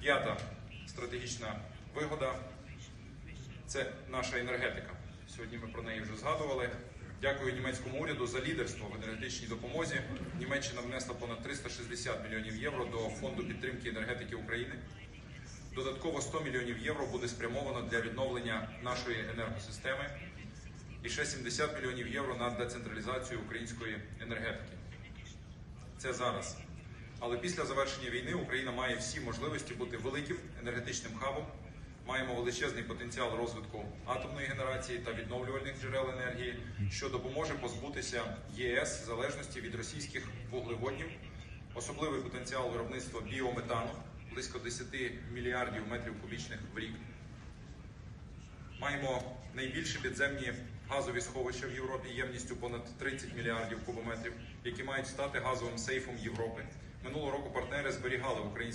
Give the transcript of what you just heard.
П'ята стратегічна вигода це наша енергетика. Сьогодні ми про неї вже згадували. Дякую німецькому уряду за лідерство в енергетичній допомозі. Німеччина внесла понад 360 мільйонів євро до фонду підтримки енергетики України. Додатково 100 мільйонів євро буде спрямовано для відновлення нашої енергосистеми і ще 70 мільйонів євро на децентралізацію української енергетики. Це зараз. Але після завершення війни Україна має всі можливості бути великим енергетичним хабом. Маємо величезний потенціал розвитку атомної генерації та відновлювальних джерел енергії, що допоможе позбутися ЄС залежності від російських вуглеводнів, особливий потенціал виробництва біометану близько 10 мільярдів метрів кубічних в рік. Маємо найбільші підземні газові сховища в Європі ємністю понад 30 мільярдів кубометрів, які мають стати газовим сейфом Європи. Минулого року партнери зберігали українські.